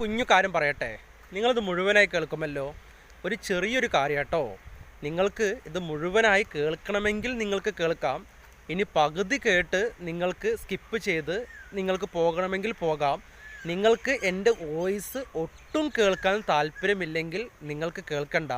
കുഞ്ഞു കാര്യം പറയട്ടെ. നിങ്ങളിത് മുഴുവനായി കേൾക്കുമല്ലോ. ഒരു ചെറിയൊരു കാര്യം കേട്ടോ. നിങ്ങൾക്ക് ഇത് മുഴുവനായി കേൾക്കണമെങ്കിൽ നിങ്ങൾക്ക് കേൾക്കാം. ഇനി പകുതി കേട്ട് നിങ്ങൾക്ക് സ്കിപ്പ് ചെയ്ത് നിങ്ങൾക്ക് പോകണമെങ്കിൽ പോകാം. നിങ്ങൾക്ക് എന്റെ വോയിസ് ഒട്ടും കേൾക്കാൻ താല്പര്യമില്ലെങ്കിൽ നിങ്ങൾക്ക് കേൾക്കണ്ട.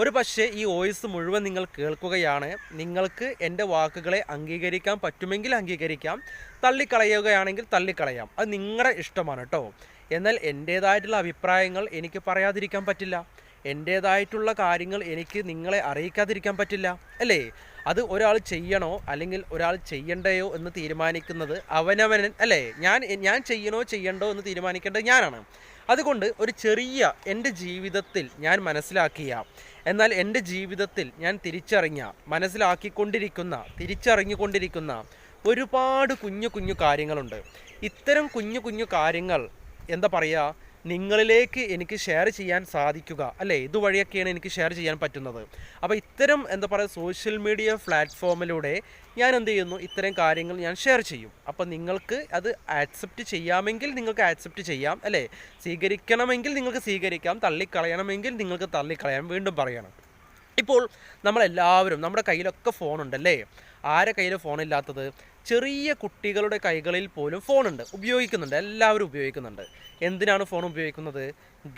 ഒരു പക്ഷേ ഈ വോയിസ് മുഴുവൻ നിങ്ങൾ കേൾക്കുകയാണ്. നിങ്ങൾക്ക് എന്റെ വാക്കുകളെ അംഗീകരിക്കാൻ പറ്റുമെങ്കിൽ അംഗീകരിക്കാം. തള്ളിക്കളയുകയാണെങ്കിൽ തള്ളിക്കളയാം. അത് നിങ്ങളുടെ ഇഷ്ടമാണ് കേട്ടോ. എന്നാൽ എന്റേതായിട്ടുള്ള അഭിപ്രായങ്ങൾ എനിക്ക് പറയാതിരിക്കാൻ പറ്റില്ല. എന്റേതായിട്ടുള്ള കാര്യങ്ങൾ എനിക്ക് നിങ്ങളെ അറിയിക്കാതിരിക്കാൻ പറ്റില്ല. അല്ലേ? അത് ഒരാൾ ചെയ്യണോ? അല്ലെങ്കിൽ ഒരാൾ ചെയ്യണ്ടയോ എന്ന് തീരുമാനിക്കുന്നത് അവനവൻ അല്ലേ? ഞാൻ ഞാൻ ചെയ്യണോ ചെയ്യണ്ടോ എന്ന് തീരുമാനിക്കേണ്ടത് ഞാനാണ്. അതുകൊണ്ട് ഒരു ചെറിയ എന്റെ ജീവിതത്തിൽ ഞാൻ മനസ്സിലാക്കിയ എന്നാൽ എന്റെ ജീവിതത്തിൽ ഞാൻ തിരിച്ചറിഞ്ഞ മനസ്സിലാക്കിക്കൊണ്ടിരിക്കുന്ന തിരിച്ചറിഞ്ഞുകൊണ്ടിരിക്കുന്ന ഒരുപാട് കുഞ്ഞു കുഞ്ഞു കാര്യങ്ങളുണ്ട്. ഇത്തരം കുഞ്ഞു കുഞ്ഞു കാര്യങ്ങൾ എന്താ പറയുക നിങ്ങളിലേക്ക് എനിക്ക് ഷെയർ ചെയ്യാൻ സാധിക്കുക. അല്ലേ? ഇതുവഴിയൊക്കെയാണ് എനിക്ക് ഷെയർ ചെയ്യാൻ പറ്റുന്നത്. അപ്പോൾ ഇത്തരം എന്താ പറയുക സോഷ്യൽ മീഡിയ പ്ലാറ്റ്ഫോമിലൂടെ ഞാൻ എന്ത് ചെയ്യുന്നു? ഇത്തരം കാര്യങ്ങൾ ഞാൻ ഷെയർ ചെയ്യും. അപ്പോൾ നിങ്ങൾക്ക് അത് ആക്സെപ്റ്റ് ചെയ്യാമെങ്കിൽ നിങ്ങൾക്ക് ആക്സെപ്റ്റ് ചെയ്യാം. അല്ലേ? സ്വീകരിക്കണമെങ്കിൽ നിങ്ങൾക്ക് സ്വീകരിക്കാം. തള്ളിക്കളയണമെങ്കിൽ നിങ്ങൾക്ക് തള്ളിക്കളയാം. വീണ്ടും പറയണം. ഇപ്പോൾ നമ്മളെല്ലാവരും നമ്മുടെ കയ്യിലൊക്കെ ഫോണുണ്ടല്ലേ? ആരെ കയ്യിൽ ഫോണില്ലാത്തത്? ചെറിയ കുട്ടികളുടെ കൈകളിൽ പോലും ഫോണുണ്ട് ഉപയോഗിക്കുന്നുണ്ട് എല്ലാവരും ഉപയോഗിക്കുന്നുണ്ട്. എന്തിനാണ് ഫോൺ ഉപയോഗിക്കുന്നത്?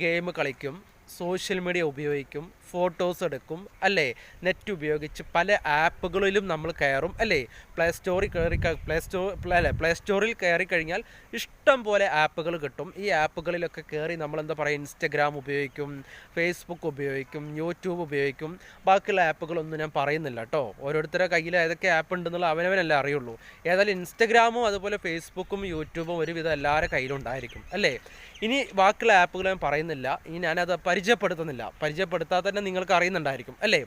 ഗെയിം കളിക്കും സോഷ്യൽ മീഡിയ ഉപയോഗിക്കും ഫോട്ടോസ് എടുക്കും അല്ലേ? നെറ്റ് ഉപയോഗിച്ച് പല ആപ്പുകളിലും നമ്മൾ കയറും അല്ലേ? പ്ലേ സ്റ്റോറിൽ കയറി പ്ലേ സ്റ്റോർ അല്ലേ? പ്ലേ സ്റ്റോറിൽ കയറി കഴിഞ്ഞാൽ ഇഷ്ടം പോലെ ആപ്പുകൾ കിട്ടും. ഈ ആപ്പുകളിലൊക്കെ കയറി നമ്മൾ എന്താ പറയുക ഇൻസ്റ്റഗ്രാം ഉപയോഗിക്കും ഫേസ്ബുക്ക് ഉപയോഗിക്കും യൂട്യൂബ് ഉപയോഗിക്കും. ബാക്കിയുള്ള ആപ്പുകളൊന്നും ഞാൻ പറയുന്നില്ല കേട്ടോ. ഓരോരുത്തരുടെ കയ്യിൽ ഏതൊക്കെ ആപ്പ് ഉണ്ടെന്നുള്ള അവനവനല്ലേ അറിയുള്ളൂ. ഏതായാലും ഇൻസ്റ്റഗ്രാമും അതുപോലെ ഫേസ്ബുക്കും യൂട്യൂബും ഒരുവിധം എല്ലാവരുടെ കയ്യിലുണ്ടായിരിക്കും അല്ലേ? ഇനി ബാക്കിയുള്ള ആപ്പുകൾ ഞാൻ പറയുന്നില്ല. ഇനി ഞാനത് പരിചയപ്പെടുത്തുന്നില്ല. പരിചയപ്പെടുത്താതെ തന്നെ നിങ്ങൾക്ക് അറിയുന്നുണ്ടായിരിക്കും അല്ലേ?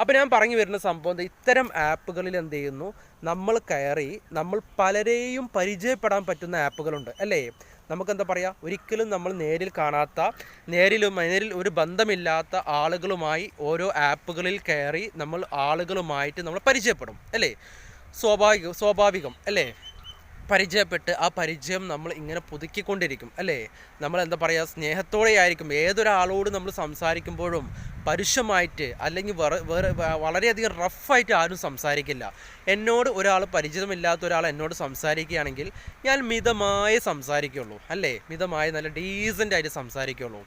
അപ്പോൾ ഞാൻ പറഞ്ഞു വരുന്ന സംഭവം ഇത്തരം ആപ്പുകളിൽ എന്ത് ചെയ്യുന്നു? നമ്മൾ കയറി നമ്മൾ പലരെയും പരിചയപ്പെടാൻ പറ്റുന്ന ആപ്പുകളുണ്ട് അല്ലേ? നമുക്കെന്താ പറയുക ഒരിക്കലും നമ്മൾ നേരിൽ കാണാത്ത നേരിലും നേരിൽ ഒരു ബന്ധമില്ലാത്ത ആളുകളുമായി ഓരോ ആപ്പുകളിൽ കയറി നമ്മൾ ആളുകളുമായിട്ട് നമ്മൾ പരിചയപ്പെടും അല്ലേ? സ്വാഭാവിക സ്വാഭാവികം അല്ലേ? പരിചയപ്പെട്ട് ആ പരിചയം നമ്മൾ ഇങ്ങനെ പുതുക്കിക്കൊണ്ടിരിക്കും അല്ലേ? നമ്മൾ എന്താ പറയുക സ്നേഹത്തോടെ ആയിരിക്കും ഏതൊരാളോട് നമ്മൾ സംസാരിക്കുമ്പോഴും പരുഷമായിട്ട് അല്ലെങ്കിൽ വേറെ വേറെ വളരെയധികം റഫായിട്ട് ആരും സംസാരിക്കില്ല. എന്നോട് ഒരാൾ പരിചിതമില്ലാത്ത ഒരാൾ എന്നോട് സംസാരിക്കുകയാണെങ്കിൽ ഞാൻ മിതമായി സംസാരിക്കുള്ളൂ അല്ലേ? മിതമായി നല്ല ഡീസന്റായിട്ട് സംസാരിക്കുള്ളൂ.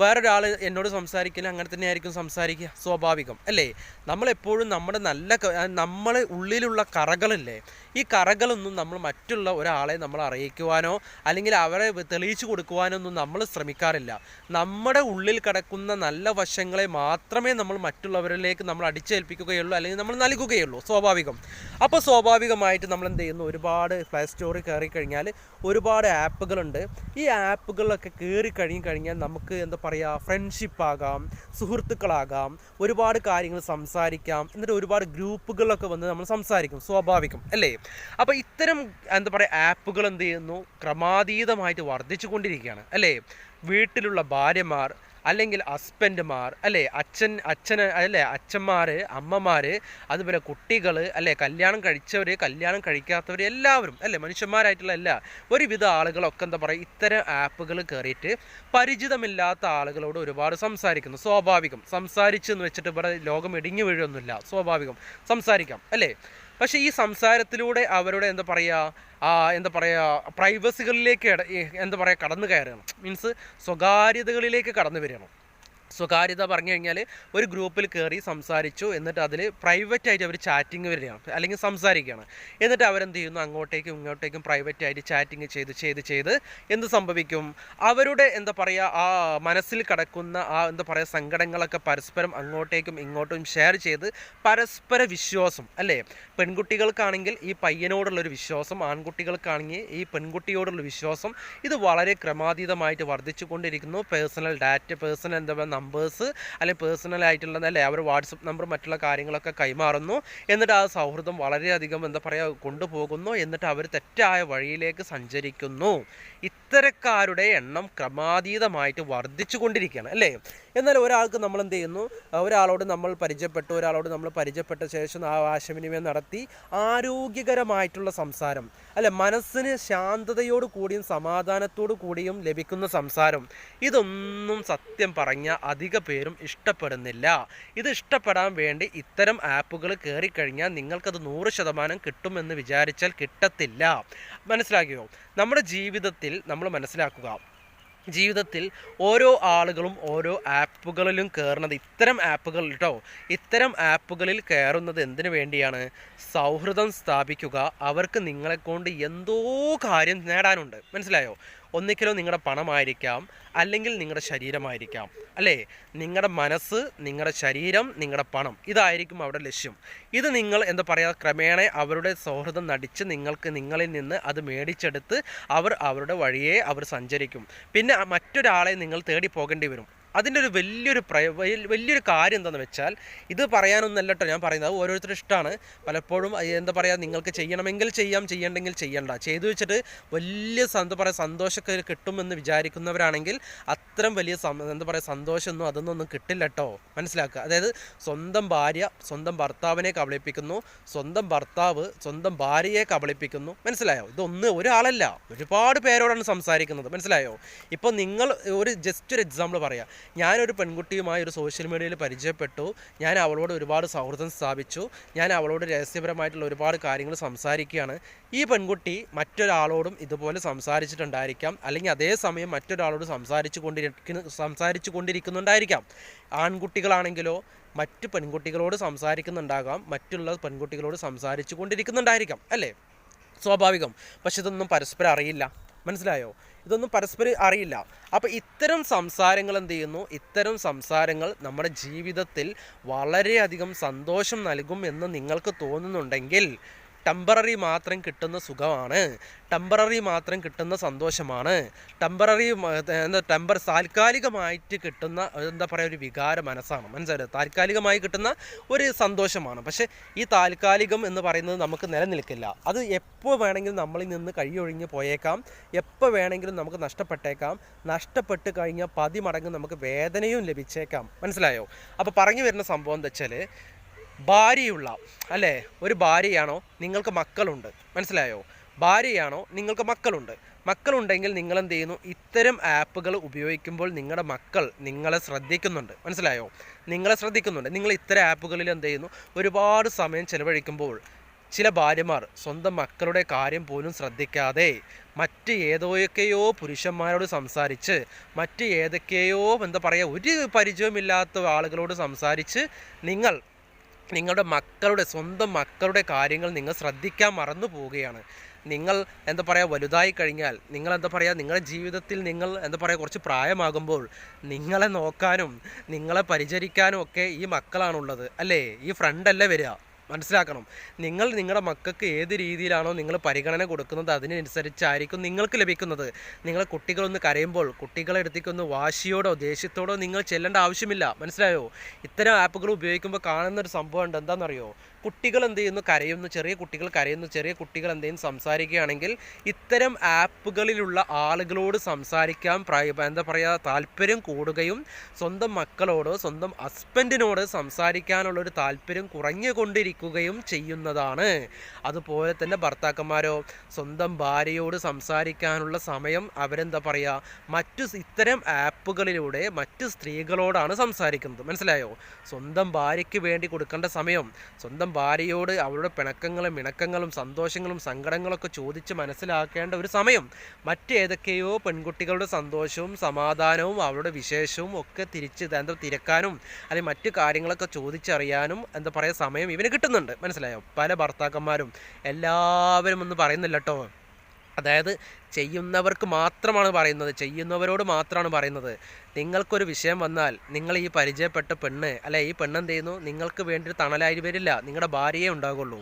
വേറൊരാൾ എന്നോട് സംസാരിക്കില്ല അങ്ങനെ തന്നെ ആയിരിക്കും സംസാരിക്കുക സ്വാഭാവികം അല്ലേ? നമ്മളെപ്പോഴും നമ്മുടെ നല്ല നമ്മളെ ഉള്ളിലുള്ള കറകളില്ലേ? ഈ കറകളൊന്നും നമ്മൾ മറ്റുള്ള ഒരാളെ നമ്മൾ അറിയിക്കുവാനോ അല്ലെങ്കിൽ അവരെ തെളിയിച്ചു കൊടുക്കുവാനോ ഒന്നും നമ്മൾ ശ്രമിക്കാറില്ല. നമ്മുടെ ഉള്ളിൽ കിടക്കുന്ന നല്ല വശങ്ങളെ മാത്രമേ നമ്മൾ മറ്റുള്ളവരിലേക്ക് നമ്മൾ അടിച്ചേൽപ്പിക്കുകയുള്ളൂ അല്ലെങ്കിൽ നമ്മൾ നൽകുകയുള്ളൂ സ്വാഭാവികം. അപ്പോൾ സ്വാഭാവികമായിട്ട് നമ്മൾ എന്ത് ചെയ്യുന്നു? ഒരുപാട് പ്ലേ സ്റ്റോറിൽ കയറി കഴിഞ്ഞാൽ ഒരുപാട് ആപ്പുകളുണ്ട് ഈ ആപ്പുകളിലൊക്കെ കയറി കഴിഞ്ഞ് കഴിഞ്ഞാൽ നമുക്ക് എന്താ പറയുക ഫ്രണ്ട്ഷിപ്പ് ആകാം സുഹൃത്തുക്കളാകാം ഒരുപാട് കാര്യങ്ങൾ സംസാരിക്കാം എന്നിട്ട് ഒരുപാട് ഗ്രൂപ്പുകളിലൊക്കെ വന്ന് നമ്മൾ സംസാരിക്കും സ്വാഭാവികം അല്ലേ? അപ്പോൾ ഇത്തരം എന്താ പറയുക ആപ്പുകൾ എന്ത് ചെയ്യുന്നു? ക്രമാതീതമായിട്ട് വർദ്ധിച്ചു കൊണ്ടിരിക്കുകയാണ് അല്ലേ? വീട്ടിലുള്ള ഭാര്യമാർ അല്ലെങ്കിൽ ഹസ്ബൻഡ്മാർ അല്ലേ? അച്ഛൻ അച്ഛന് അല്ലേ? അച്ഛന്മാർ അമ്മമാർ അതുപോലെ കുട്ടികൾ അല്ലേ? കല്യാണം കഴിച്ചവർ കല്യാണം കഴിക്കാത്തവർ എല്ലാവരും അല്ലേ? മനുഷ്യന്മാരായിട്ടുള്ള എല്ലാ ഒരുവിധ ആളുകളൊക്കെ എന്താ പറയുക ഇത്തരം ആപ്പുകൾ കയറിയിട്ട് പരിചിതമില്ലാത്ത ആളുകളോട് ഒരുപാട് സംസാരിക്കുന്നു. സ്വാഭാവികം. സംസാരിച്ചെന്ന് വെച്ചിട്ട് ഇവിടെ ലോകം ഇടിഞ്ഞു വീഴൊന്നുമില്ല സ്വാഭാവികം. സംസാരിക്കാം അല്ലേ? പക്ഷേ ഈ സംസാരത്തിലൂടെ അവരുടെ എന്താ പറയുക എന്താ പറയുക പ്രൈവസികളിലേക്ക് എന്താ പറയുക കടന്നു കയറണം മീൻസ് സ്വകാര്യതകളിലേക്ക് കടന്നു വരണം സ്വകാര്യത പറഞ്ഞു കഴിഞ്ഞാൽ ഒരു ഗ്രൂപ്പിൽ കയറി സംസാരിച്ചു എന്നിട്ട് അതിൽ പ്രൈവറ്റ് ആയിട്ട് അവർ ചാറ്റിങ് വരികയാണ്. അല്ലെങ്കിൽ സംസാരിക്കുകയാണ്. എന്നിട്ട് അവരെന്ത് ചെയ്യുന്നു? അങ്ങോട്ടേക്കും ഇങ്ങോട്ടേക്കും പ്രൈവറ്റ് ആയിട്ട് ചാറ്റിങ് ചെയ്ത് ചെയ്ത് ചെയ്ത് എന്ത് സംഭവിക്കും? അവരുടെ എന്താ പറയുക ആ മനസ്സിൽ കിടക്കുന്ന ആ എന്താ പറയുക സങ്കടങ്ങളൊക്കെ പരസ്പരം അങ്ങോട്ടേക്കും ഇങ്ങോട്ടും ഷെയർ ചെയ്ത് പരസ്പര വിശ്വാസം അല്ലേ? പെൺകുട്ടികൾക്കാണെങ്കിൽ ഈ പയ്യനോടുള്ളൊരു വിശ്വാസം ആൺകുട്ടികൾക്കാണെങ്കിൽ ഈ പെൺകുട്ടിയോടുള്ള വിശ്വാസം ഇത് വളരെ ക്രമാതീതമായിട്ട് വർദ്ധിച്ചു കൊണ്ടിരിക്കുന്നു പേഴ്സണൽ ഡാറ്റ പേഴ്സണൽ എന്താ പറയുക നമ്പേഴ്സ് അല്ലെങ്കിൽ പേഴ്സണൽ അല്ലേ അവർ വാട്സപ്പ് നമ്പർ മറ്റുള്ള കാര്യങ്ങളൊക്കെ കൈമാറുന്നു. എന്നിട്ട് ആ സൗഹൃദം വളരെയധികം എന്താ പറയുക കൊണ്ടുപോകുന്നു. എന്നിട്ട് അവർ തെറ്റായ വഴിയിലേക്ക് സഞ്ചരിക്കുന്നു. ഇത്തരക്കാരുടെ എണ്ണം ക്രമാതീതമായിട്ട് വർദ്ധിച്ചു കൊണ്ടിരിക്കുകയാണ് അല്ലേ? എന്നാൽ ഒരാൾക്ക് നമ്മൾ എന്ത് ചെയ്യുന്നു? ഒരാളോട് നമ്മൾ പരിചയപ്പെട്ടു. ഒരാളോട് നമ്മൾ പരിചയപ്പെട്ട ശേഷം ആ ആശയവിനിമയം നടത്തി ആരോഗ്യകരമായിട്ടുള്ള സംസാരം അല്ലെ മനസ്സിന് ശാന്തതയോട് കൂടിയും സമാധാനത്തോടു കൂടിയും ലഭിക്കുന്ന സംസാരം. ഇതൊന്നും സത്യം പറഞ്ഞ അധിക പേരും ഇഷ്ടപ്പെടുന്നില്ല. ഇത് ഇഷ്ടപ്പെടാൻ വേണ്ടി ഇത്തരം ആപ്പുകൾ കയറിക്കഴിഞ്ഞാൽ നിങ്ങൾക്കത് നൂറ് ശതമാനം കിട്ടുമെന്ന് വിചാരിച്ചാൽ കിട്ടത്തില്ല. മനസ്സിലാക്കിയോ? നമ്മുടെ ജീവിതത്തിൽ നമ്മൾ മനസ്സിലാക്കുക ജീവിതത്തിൽ ഓരോ ആളുകളും ഓരോ ആപ്പുകളിലും കയറുന്നത് ഇത്തരം ആപ്പുകൾ കേട്ടോ ഇത്തരം ആപ്പുകളിൽ കയറുന്നത് എന്തിനു വേണ്ടിയാണ്? സൗഹൃദം സ്ഥാപിക്കുക. അവർക്ക് നിങ്ങളെക്കൊണ്ട് എന്തോ കാര്യം നേടാനുണ്ട്. മനസ്സിലായോ? ഒന്നിക്കലോ നിങ്ങളുടെ പണമായിരിക്കാം അല്ലെങ്കിൽ നിങ്ങളുടെ ശരീരമായിരിക്കാം. അല്ലേ? നിങ്ങളുടെ മനസ്സ് നിങ്ങളുടെ ശരീരം നിങ്ങളുടെ പണം ഇതായിരിക്കും അവിടെ ലക്ഷ്യം. ഇത് നിങ്ങൾ എന്താ പറയുക ക്രമേണ അവരുടെ സൗഹൃദം നടിച്ച് നിങ്ങൾക്ക് നിങ്ങളിൽ നിന്ന് അത് മേടിച്ചെടുത്ത് അവർ അവരുടെ വഴിയെ അവർ സഞ്ചരിക്കും. പിന്നെ മറ്റൊരാളെ നിങ്ങൾ തേടി പോകേണ്ടി വരും. അതിന്റെ ഒരു വലിയൊരു പ്രയ വലിയൊരു കാര്യം എന്താണെന്ന് വെച്ചാൽ ഇത് പറയാനൊന്നല്ല കേട്ടോ ഞാൻ പറയുന്നത്. ഓരോരുത്തരും ഇഷ്ടമാണ് പലപ്പോഴും എന്താ പറയുക നിങ്ങൾക്ക് ചെയ്യണമെങ്കിൽ ചെയ്യാം ചെയ്യണ്ടെങ്കിൽ ചെയ്യണ്ട. ചെയ്തു വെച്ചിട്ട് വലിയ എന്താ പറയുക സന്തോഷമൊക്കെ കിട്ടുമെന്ന് വിചാരിക്കുന്നവരാണെങ്കിൽ അത്രയും വലിയ എന്താ പറയുക സന്തോഷമൊന്നും അതൊന്നും കിട്ടില്ല കേട്ടോ മനസ്സിലാക്കുക. അതായത് സ്വന്തം ഭാര്യ സ്വന്തം ഭർത്താവിനെ കബളിപ്പിക്കുന്നു. സ്വന്തം ഭർത്താവ് സ്വന്തം ഭാര്യയെ കബളിപ്പിക്കുന്നു. മനസ്സിലായോ? ഇതൊന്ന് ഒരാളല്ല. ഒരുപാട് പേരോടാണ് സംസാരിക്കുന്നത്. മനസ്സിലായോ? ഇപ്പോൾ നിങ്ങൾ ഒരു ജസ്റ്റ് ഒരു എക്സാമ്പിൾ പറയാം. ഞാനൊരു പെൺകുട്ടിയുമായി ഒരു സോഷ്യൽ മീഡിയയിൽ പരിചയപ്പെട്ടു. ഞാൻ അവളോട് ഒരുപാട് സൗഹൃദം സ്ഥാപിച്ചു. ഞാൻ അവളോട് രഹസ്യപരമായിട്ടുള്ള ഒരുപാട് കാര്യങ്ങൾ സംസാരിക്കുകയാണ്. ഈ പെൺകുട്ടി മറ്റൊരാളോടും ഇതുപോലെ സംസാരിച്ചിട്ടുണ്ടായിരിക്കാം. അല്ലെങ്കിൽ അതേ സമയം മറ്റൊരാളോട് സംസാരിച്ചു കൊണ്ടിരിക്കുന്ന സംസാരിച്ചു കൊണ്ടിരിക്കുന്നുണ്ടായിരിക്കാം ആൺകുട്ടികളാണെങ്കിലോ മറ്റു പെൺകുട്ടികളോട് സംസാരിക്കുന്നുണ്ടാകാം. മറ്റുള്ള പെൺകുട്ടികളോട് സംസാരിച്ചു കൊണ്ടിരിക്കുന്നുണ്ടായിരിക്കാം അല്ലേ? സ്വാഭാവികം. പക്ഷെ ഇതൊന്നും പരസ്പരം അറിയില്ല. മനസ്സിലായോ? ഇതൊന്നും പരസ്പരം അറിയില്ല. അപ്പോൾ ഇത്തരം സംസാരങ്ങൾ എന്ത് ചെയ്യുന്നു? ഇത്തരം സംസാരങ്ങൾ നമ്മുടെ ജീവിതത്തിൽ വളരെയധികം സന്തോഷം നൽകും എന്ന് നിങ്ങൾക്ക് തോന്നുന്നുണ്ടെങ്കിൽ ടെമ്പററി മാത്രം കിട്ടുന്ന സുഖമാണ്. ടെമ്പററി മാത്രം കിട്ടുന്ന സന്തോഷമാണ്. ടെമ്പററി എന്താ ടെമ്പർ താൽക്കാലികമായിട്ട് കിട്ടുന്ന എന്താ പറയുക ഒരു വികാര മനസ്സാണ്. മനസ്സിലായത് താൽക്കാലികമായി കിട്ടുന്ന ഒരു സന്തോഷമാണ്. പക്ഷേ ഈ താൽക്കാലികം എന്ന് പറയുന്നത് നമുക്ക് നിലനിൽക്കില്ല. അത് എപ്പോൾ വേണമെങ്കിലും നമ്മളിൽ നിന്ന് കഴിയൊഴിഞ്ഞ് പോയേക്കാം. എപ്പോൾ വേണമെങ്കിലും നമുക്ക് നഷ്ടപ്പെട്ടേക്കാം. നഷ്ടപ്പെട്ട് കഴിഞ്ഞാൽ പതിമടങ്ങ് നമുക്ക് വേദനയും ലഭിച്ചേക്കാം. മനസ്സിലായോ? അപ്പോൾ പറഞ്ഞു വരുന്ന സംഭവം എന്താ വെച്ചാൽ ഭാര്യയുള്ള അല്ലേ? ഒരു ഭാര്യയാണോ നിങ്ങൾക്ക് മക്കളുണ്ട്? മനസ്സിലായോ? ഭാര്യയാണോ നിങ്ങൾക്ക് മക്കളുണ്ട്? മക്കളുണ്ടെങ്കിൽ നിങ്ങൾ എന്ത് ചെയ്യുന്നു ഇത്തരം ആപ്പുകൾ ഉപയോഗിക്കുമ്പോൾ നിങ്ങളുടെ മക്കൾ നിങ്ങളെ ശ്രദ്ധിക്കുന്നുണ്ട്. മനസ്സിലായോ? നിങ്ങളെ ശ്രദ്ധിക്കുന്നുണ്ട്. നിങ്ങൾ ഇത്തരം ആപ്പുകളിൽ എന്ത് ചെയ്യുന്നു ഒരുപാട് സമയം ചിലവഴിക്കുമ്പോൾ ചില ഭാര്യമാർ സ്വന്തം മക്കളുടെ കാര്യം പോലും ശ്രദ്ധിക്കാതെ മറ്റ് ഏതൊക്കെയോ പുരുഷന്മാരോട് സംസാരിച്ച് മറ്റ് ഏതൊക്കെയോ എന്താ പറയുക ഒരു പരിചയമില്ലാത്ത ആളുകളോട് സംസാരിച്ച് നിങ്ങൾ നിങ്ങളുടെ മക്കളുടെ സ്വന്തം മക്കളുടെ കാര്യങ്ങൾ നിങ്ങൾ ശ്രദ്ധിക്കാൻ മറന്നു പോവുകയാണ്. നിങ്ങൾ എന്താ പറയുക വലുതായി കഴിഞ്ഞാൽ നിങ്ങൾ എന്താ പറയുക നിങ്ങളുടെ ജീവിതത്തിൽ നിങ്ങൾ എന്താ പറയുക കുറച്ച് പ്രായമാകുമ്പോൾ നിങ്ങളെ നോക്കാനും നിങ്ങളെ പരിചരിക്കാനും ഒക്കെ ഈ മക്കളാണുള്ളത്. അല്ലേ? ഈ ഫ്രണ്ടല്ലേ വരിക. മനസ്സിലാക്കണം. നിങ്ങൾ നിങ്ങളുടെ മക്കൾക്ക് ഏത് രീതിയിലാണോ നിങ്ങൾ പരിഗണന കൊടുക്കുന്നത് അതിനനുസരിച്ചായിരിക്കും നിങ്ങൾക്ക് ലഭിക്കുന്നത്. നിങ്ങൾ കുട്ടികളൊന്ന് കരയുമ്പോൾ കുട്ടികളെ അടുത്തേക്കൊന്ന് വാശിയോടോ ദേഷ്യത്തോടോ നിങ്ങൾ ചെല്ലേണ്ട ആവശ്യമില്ല. മനസ്സിലായോ? ഇത്തരം ആപ്പുകൾ ഉപയോഗിക്കുമ്പോൾ കാണുന്ന ഒരു സംഭവം ഉണ്ട് എന്താണെന്നറിയോ കുട്ടികൾ എന്ത് ചെയ്യുന്നു? കരയുന്നു. ചെറിയ കുട്ടികൾ കരയുന്നു. ചെറിയ കുട്ടികൾ എന്തെങ്കിലും സംസാരിക്കുകയാണെങ്കിൽ ഇത്തരം ആപ്പുകളിലുള്ള ആളുകളോട് സംസാരിക്കാൻ എന്താ പറയുക താല്പര്യം കൂടുകയും സ്വന്തം മക്കളോട് സ്വന്തം ഹസ്ബൻഡിനോട് സംസാരിക്കാനുള്ള ഒരു താല്പര്യം കുറഞ്ഞുകൊണ്ടിരിക്കുകയും ചെയ്യുന്നതാണ്. അതുപോലെ തന്നെ ഭർത്താക്കന്മാരോ സ്വന്തം ഭാര്യയോട് സംസാരിക്കാനുള്ള സമയം അവരെന്താ പറയുക മറ്റു ഇത്തരം ആപ്പുകളിലൂടെ മറ്റു സ്ത്രീകളോടാണ് സംസാരിക്കുന്നത്. മനസ്സിലായോ? സ്വന്തം ഭാര്യയ്ക്ക് വേണ്ടി കൊടുക്കേണ്ട സമയം സ്വന്തം ഭാര്യയോട് അവളുടെ പിണക്കങ്ങളും ഇണക്കങ്ങളും സന്തോഷങ്ങളും സങ്കടങ്ങളൊക്കെ ചോദിച്ച് മനസ്സിലാക്കേണ്ട ഒരു സമയം. മറ്റേതൊക്കെയോ പെൺകുട്ടികളുടെ സന്തോഷവും സമാധാനവും അവളുടെ വിശേഷവും ഒക്കെ തിരിച്ച് എന്താ തിരക്കാനും അല്ലെങ്കിൽ മറ്റു കാര്യങ്ങളൊക്കെ ചോദിച്ചറിയാനും എന്താ പറയുക സമയം ഇവന് കിട്ടുന്നുണ്ട്. മനസ്സിലായോ? പല ഭർത്താക്കന്മാരും എല്ലാവരും ഒന്നും പറയുന്നില്ല കേട്ടോ അതായത് ചെയ്യുന്നവർക്ക് മാത്രമാണ് പറയുന്നത് ചെയ്യുന്നവരോട് മാത്രമാണ് പറയുന്നത്. നിങ്ങൾക്കൊരു വിഷയം വന്നാൽ നിങ്ങൾ ഈ പരിചയപ്പെട്ട പെണ്ണ് അല്ലെ ഈ പെണ്ണ് എന്ത് ചെയ്യുന്നു നിങ്ങൾക്ക് വേണ്ടി തണലായി വരില്ല. നിങ്ങളുടെ ഭാര്യയെ ഉണ്ടാകുള്ളൂ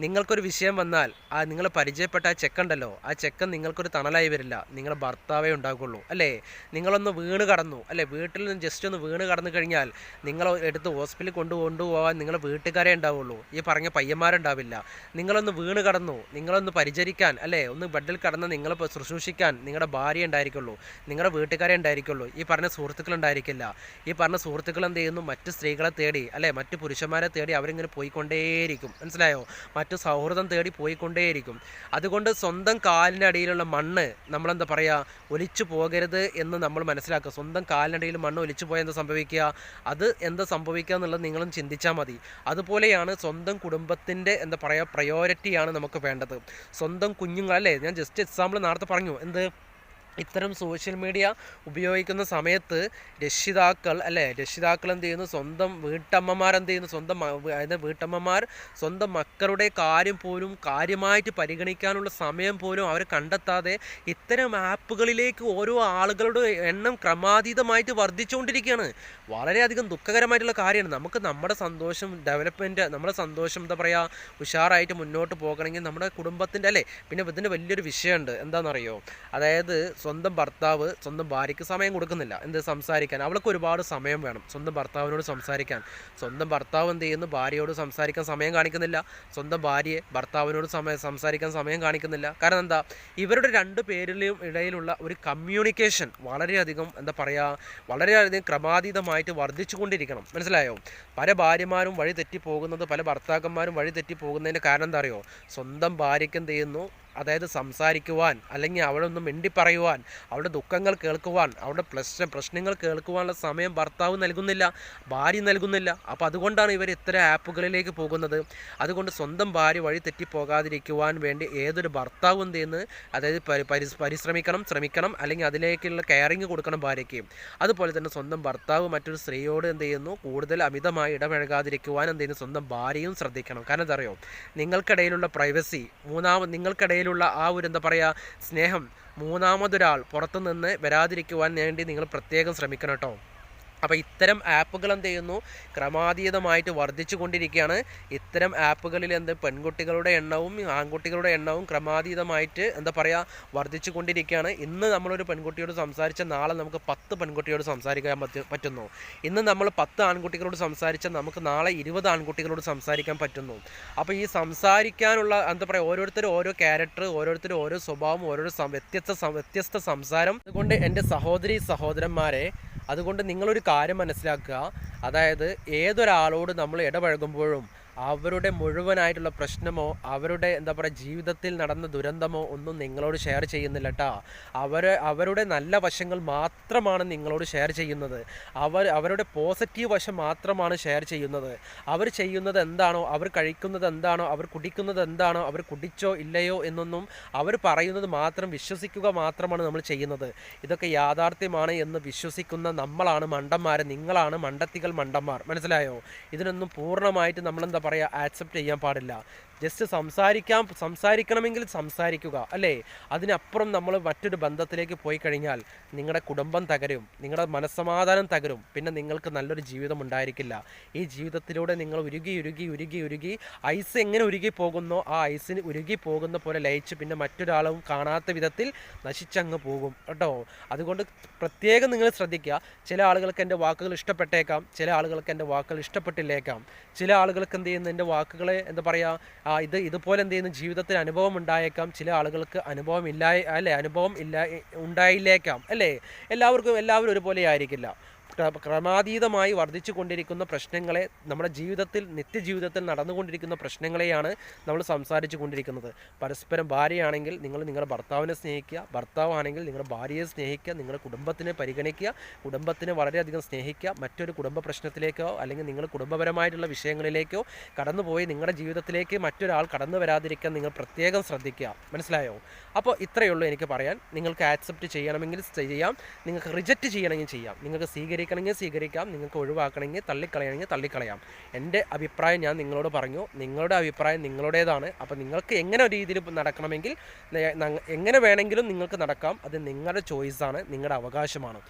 നിങ്ങൾക്കൊരു വിഷയം വന്നാൽ ആ നിങ്ങൾ പരിചയപ്പെട്ട ആ ചെക്കുണ്ടല്ലോ. ആ ചെക്കൻ നിങ്ങൾക്കൊരു തണലായി വരില്ല. നിങ്ങളുടെ ഭർത്താവേ ഉണ്ടാകുള്ളൂ. അല്ലേ? നിങ്ങളൊന്ന് വീണ് കടന്നു. അല്ലേ? വീട്ടിൽ നിന്ന് ജസ്റ്റ് ഒന്ന് വീണ് കടന്നു കഴിഞ്ഞാൽ നിങ്ങൾ എടുത്ത് ഹോസ്പിറ്റലിൽ കൊണ്ടു കൊണ്ടുപോകാൻ നിങ്ങളുടെ വീട്ടുകാരെ ഉണ്ടാവുള്ളൂ. ഈ പറഞ്ഞ പയ്യന്മാരുണ്ടാവില്ല. നിങ്ങളൊന്ന് വീണ് കടന്നു. നിങ്ങളൊന്ന് പരിചരിക്കാൻ അല്ലേ? ഒന്ന് ബെഡിൽ കടന്ന് നിങ്ങളെ ശുശ്രൂഷിക്കാൻ നിങ്ങളുടെ ഭാര്യ ഉണ്ടായിരിക്കുള്ളൂ. നിങ്ങളുടെ വീട്ടുകാരെ ഉണ്ടായിരിക്കുള്ളൂ. ഈ പറഞ്ഞ സുഹൃത്തുക്കൾ ഉണ്ടായിരിക്കില്ല. ഈ പറഞ്ഞ സുഹൃത്തുക്കൾ എന്ത് ചെയ്യുന്നു? മറ്റ് സ്ത്രീകളെ തേടി അല്ലേ? മറ്റ് പുരുഷന്മാരെ തേടി അവരിങ്ങനെ പോയിക്കൊണ്ടേയിരിക്കും. മനസ്സിലായോ? മറ്റു സൗഹൃദം തേടി പോയിക്കൊണ്ടേയിരിക്കും. അതുകൊണ്ട് സ്വന്തം കാലിന്റെ അടിയിലുള്ള മണ്ണ് നമ്മളെന്താ പറയുക ഒലിച്ചു പോകരുത് എന്ന് നമ്മൾ മനസ്സിലാക്കുക. സ്വന്തം കാലിനടിയിൽ മണ്ണ് ഒലിച്ചു പോയാൽ എന്താ സംഭവിക്കുക? അത് എന്താ സംഭവിക്കുക എന്നുള്ളത് നിങ്ങളും ചിന്തിച്ചാൽ മതി. അതുപോലെയാണ് സ്വന്തം കുടുംബത്തിന്റെ എന്താ പറയുക പ്രയോറിറ്റിയാണ് നമുക്ക് വേണ്ടത്. സ്വന്തം കുഞ്ഞുങ്ങൾ അല്ലേ ഞാൻ ജസ്റ്റ് എക്സാമ്പിൾ നേരത്തെ പറഞ്ഞു. എന്ത്? ഇത്തരം സോഷ്യൽ മീഡിയ ഉപയോഗിക്കുന്ന സമയത്ത് രക്ഷിതാക്കൾ അല്ലേ? രക്ഷിതാക്കൾ എന്ത് ചെയ്യുന്നു? സ്വന്തം വീട്ടമ്മമാർ എന്ത് ചെയ്യുന്നു? സ്വന്തം അതായത് വീട്ടമ്മമാർ സ്വന്തം മക്കളുടെ കാര്യം പോലും കാര്യമായിട്ട് പരിഗണിക്കാനുള്ള സമയം പോലും അവർ കണ്ടെത്താതെ ഇത്തരം ആപ്പുകളിലേക്ക് ഓരോ ആളുകളുടെ എണ്ണം ക്രമാതീതമായിട്ട് വർദ്ധിച്ചുകൊണ്ടിരിക്കുകയാണ്. വളരെയധികം ദുഃഖകരമായിട്ടുള്ള കാര്യമാണ്. നമുക്ക് നമ്മുടെ സന്തോഷം ഡെവലപ്മെന്റ് നമ്മുടെ സന്തോഷം എന്താ പറയുക ഉഷാറായിട്ട് മുന്നോട്ട് പോകണമെങ്കിൽ നമ്മുടെ കുടുംബത്തിന്റെ അല്ലേ? പിന്നെ ഇതിന്റെ വലിയൊരു വിഷയമുണ്ട്. എന്താണെന്നറിയോ? അതായത് സ്വന്തം ഭർത്താവ് സ്വന്തം ഭാര്യയ്ക്ക് സമയം കൊടുക്കുന്നില്ല. എന്ത് സംസാരിക്കാൻ? അവൾക്ക് ഒരുപാട് സമയം വേണം. സ്വന്തം ഭർത്താവിനോട് സംസാരിക്കാൻ. സ്വന്തം ഭർത്താവ് എന്ത് ചെയ്യുന്നു? ഭാര്യയോട് സംസാരിക്കാൻ സമയം കാണിക്കുന്നില്ല. സ്വന്തം ഭാര്യയെ ഭർത്താവിനോട് സമയം സംസാരിക്കാൻ സമയം കാണിക്കുന്നില്ല. കാരണം എന്താ? ഇവരുടെ രണ്ട് പേരിലും ഇടയിലുള്ള ഒരു കമ്മ്യൂണിക്കേഷൻ വളരെയധികം എന്താ പറയുക വളരെയധികം ക്രമാതീതമായിട്ട് വർദ്ധിച്ചുകൊണ്ടിരിക്കണം. മനസ്സിലായോ? പല ഭാര്യമാരും വഴി തെറ്റി പോകുന്നത് പല ഭർത്താക്കന്മാരും വഴി തെറ്റി പോകുന്നതിന്റെ കാരണം എന്താ അറിയോ? സ്വന്തം ഭാര്യയ്ക്ക് എന്ത് ചെയ്യുന്നു? അതായത് സംസാരിക്കുവാൻ അല്ലെങ്കിൽ അവിടെ ഒന്ന് മിണ്ടി പറയുവാൻ അവളുടെ ദുഃഖങ്ങൾ കേൾക്കുവാൻ അവളുടെ പ്രശ്ന പ്രശ്നങ്ങൾ കേൾക്കുവാനുള്ള സമയം ഭർത്താവ് നൽകുന്നില്ല ഭാര്യ നൽകുന്നില്ല. അപ്പോൾ അതുകൊണ്ടാണ് ഇവർ ഇത്തരം ആപ്പുകളിലേക്ക് പോകുന്നത്. അതുകൊണ്ട് സ്വന്തം ഭാര്യ വഴി തെറ്റിപ്പോകാതിരിക്കുവാൻ വേണ്ടി ഏതൊരു ഭർത്താവും എന്ത് ചെയ്യുന്നത് അതായത് പരി- പരിശ്രമിക്കണം ശ്രമിക്കണം അല്ലെങ്കിൽ അതിലേക്കുള്ള കെയറിങ് കൊടുക്കണം ഭാര്യയ്ക്ക്. അതുപോലെ തന്നെ സ്വന്തം ഭർത്താവ് മറ്റൊരു സ്ത്രീയോട് എന്ത് ചെയ്യുന്നു? കൂടുതൽ അമിതമായി ഇടപഴകാതിരിക്കുവാൻ എന്ത് ചെയ്യുന്നു? സ്വന്തം ഭാര്യയും ശ്രദ്ധിക്കണം. കാരണം എന്തറിയോ നിങ്ങൾക്കിടയിലുള്ള പ്രൈവസി മൂന്നാമത് നിങ്ങൾക്കിടയിലുള്ള ആ ഒരു എന്താ പറയുക സ്നേഹം മൂന്നാമതൊരാൾ പുറത്തുനിന്ന് വരാതിരിക്കുവാൻ വേണ്ടി നിങ്ങൾ പ്രത്യേകം ശ്രമിക്കണം കേട്ടോ. അപ്പോൾ ഇത്തരം ആപ്പുകൾ എന്ത് ചെയ്യുന്നു? ക്രമാതീതമായിട്ട് വർദ്ധിച്ചു കൊണ്ടിരിക്കുകയാണ്. ഇത്തരം ആപ്പുകളിൽ എന്ത് പെൺകുട്ടികളുടെ എണ്ണവും ആൺകുട്ടികളുടെ എണ്ണവും ക്രമാതീതമായിട്ട് എന്താ പറയുക വർദ്ധിച്ചു കൊണ്ടിരിക്കുകയാണ്. ഇന്ന് നമ്മളൊരു പെൺകുട്ടിയോട് സംസാരിച്ച നാളെ നമുക്ക് പത്ത് പെൺകുട്ടിയോട് സംസാരിക്കാൻ പറ്റുന്നു. ഇന്ന് നമ്മൾ പത്ത് ആൺകുട്ടികളോട് സംസാരിച്ച നമുക്ക് നാളെ ഇരുപത് ആൺകുട്ടികളോട് സംസാരിക്കാൻ പറ്റുന്നു. അപ്പോൾ ഈ സംസാരിക്കാനുള്ള എന്താ പറയുക ഓരോരുത്തരും ഓരോ ക്യാരക്ടർ ഓരോരുത്തരും ഓരോ സ്വഭാവം ഓരോ വ്യത്യസ്ത വ്യത്യസ്ത സംസാരം. അതുകൊണ്ട് എന്റെ സഹോദരി സഹോദരന്മാരെ അതുകൊണ്ട് നിങ്ങളൊരു കാര്യം മനസ്സിലാക്കുക. അതായത് ഏതൊരാളോട് നമ്മൾ ഇടപഴകുമ്പോഴും അവരുടെ മുഴുവനായിട്ടുള്ള പ്രശ്നമോ അവരുടെ എന്താ പറയുക ജീവിതത്തിൽ നടന്ന ദുരന്തമോ ഒന്നും നിങ്ങളോട് ഷെയർ ചെയ്യുന്നില്ല കേട്ടോ അവർ അവരുടെ നല്ല വശങ്ങൾ മാത്രമാണ് നിങ്ങളോട് ഷെയർ ചെയ്യുന്നത്. അവർ അവരുടെ പോസിറ്റീവ് വശം മാത്രമാണ് ഷെയർ ചെയ്യുന്നത്. അവർ ചെയ്യുന്നത് എന്താണോ അവർ കഴിക്കുന്നത് എന്താണോ അവർ കുടിക്കുന്നത് എന്താണോ അവർ കുടിച്ചോ ഇല്ലയോ എന്നൊന്നും അവർ പറയുന്നത് മാത്രം വിശ്വസിക്കുക മാത്രമാണ് നമ്മൾ ചെയ്യുന്നത്. ഇതൊക്കെ യാഥാർത്ഥ്യമാണ് എന്ന് വിശ്വസിക്കുന്ന നമ്മളാണ് മണ്ടന്മാർ നിങ്ങളാണ് മണ്ടത്തികൾ മണ്ടന്മാർ. മനസ്സിലായോ? ഇതിനൊന്നും പൂർണമായിട്ട് നമ്മളെന്താ പറയുക ആക്സെപ്റ്റ് ചെയ്യാൻ പാടില്ല. ജസ്റ്റ് സംസാരിക്കാം സംസാരിക്കണമെങ്കിൽ സംസാരിക്കുക അല്ലേ? അതിനപ്പുറം നമ്മൾ മറ്റൊരു ബന്ധത്തിലേക്ക് പോയി കഴിഞ്ഞാൽ നിങ്ങളുടെ കുടുംബം തകരും നിങ്ങളുടെ മനസ്സമാധാനം തകരും. പിന്നെ നിങ്ങൾക്ക് നല്ലൊരു ജീവിതം ഉണ്ടായിരിക്കില്ല. ഈ ജീവിതത്തിലൂടെ നിങ്ങൾ ഉരുകി ഉരുകി ഉരുകി ഉരുകി ഐസ് എങ്ങനെ ഉരുകി പോകുന്നോ ആ ഐസിന് ഉരുകി പോകുന്ന പോലെ ലയിച്ച് പിന്നെ മറ്റൊരാളും കാണാത്ത വിധത്തിൽ നശിച്ചങ്ങ് പോകും കേട്ടോ? അതുകൊണ്ട് പ്രത്യേകം നിങ്ങൾ ശ്രദ്ധിക്കുക. ചില ആളുകൾക്ക് എന്റെ വാക്കുകൾ ഇഷ്ടപ്പെട്ടേക്കാം ചില ആളുകൾക്ക് എന്റെ വാക്കുകൾ ഇഷ്ടപ്പെട്ടില്ലേക്കാം. ചില ആളുകൾക്ക് എന്ത് ചെയ്യുന്നു? എന്റെ വാക്കുകളെ എന്താ പറയുക ഇത് ഇതുപോലെ എന്ത് ചെയ്യുന്നു ജീവിതത്തിൽ അനുഭവം ഉണ്ടായേക്കാം. ചില ആളുകൾക്ക് അനുഭവം ഇല്ല അല്ലേ? അനുഭവം ഇല്ല ഉണ്ടായില്ലേക്കാം അല്ലേ? എല്ലാവർക്കും എല്ലാവരും ഒരുപോലെ ആയിരിക്കില്ല ക്രമാതീതമായി വർദ്ധിച്ചു കൊണ്ടിരിക്കുന്ന പ്രശ്നങ്ങളെ നമ്മുടെ ജീവിതത്തിൽ നിത്യജീവിതത്തിൽ നടന്നുകൊണ്ടിരിക്കുന്ന പ്രശ്നങ്ങളെയാണ് നമ്മൾ സംസാരിച്ചു കൊണ്ടിരിക്കുന്നത്. പരസ്പരം ഭാര്യയാണെങ്കിൽ നിങ്ങൾ നിങ്ങളുടെ ഭർത്താവിനെ സ്നേഹിക്കുക ഭർത്താവാണെങ്കിൽ നിങ്ങളുടെ ഭാര്യയെ സ്നേഹിക്കുക നിങ്ങളുടെ കുടുംബത്തിനെ പരിഗണിക്കുക കുടുംബത്തിനെ വളരെയധികം സ്നേഹിക്കുക മറ്റൊരു കുടുംബ പ്രശ്നത്തിലേക്കോ അല്ലെങ്കിൽ നിങ്ങൾ കുടുംബപരമായിട്ടുള്ള വിഷയങ്ങളിലേക്കോ കടന്നുപോയി നിങ്ങളുടെ ജീവിതത്തിലേക്ക് മറ്റൊരാൾ കടന്നു വരാതിരിക്കാൻ നിങ്ങൾ പ്രത്യേകം ശ്രദ്ധിക്കുക. മനസ്സിലായോ? അപ്പോൾ ഇത്രയേ ഉള്ളൂ എനിക്ക് പറയാൻ. നിങ്ങൾക്ക് ആക്സെപ്റ്റ് ചെയ്യണമെങ്കിൽ ചെയ്യാം. നിങ്ങൾക്ക് റിജക്റ്റ് ചെയ്യണമെങ്കിൽ ചെയ്യാം. നിങ്ങൾക്ക് സ്വീകരിക്കണമെങ്കിൽ സ്വീകരിക്കാം നിങ്ങൾക്ക് ഒഴിവാക്കണമെങ്കിൽ തള്ളിക്കളയണമെങ്കിൽ തള്ളിക്കളയാം. എന്റെ അഭിപ്രായം ഞാൻ നിങ്ങളോട് പറഞ്ഞു. നിങ്ങളുടെ അഭിപ്രായം നിങ്ങളുടേതാണ്. അപ്പോൾ നിങ്ങൾക്ക് എങ്ങനെ രീതിയിൽ നടക്കണമെങ്കിൽ എങ്ങനെ വേണമെങ്കിലും നിങ്ങൾക്ക് നടക്കാം. അത് നിങ്ങളുടെ ചോയ്സാണ് നിങ്ങളുടെ അവകാശമാണ്.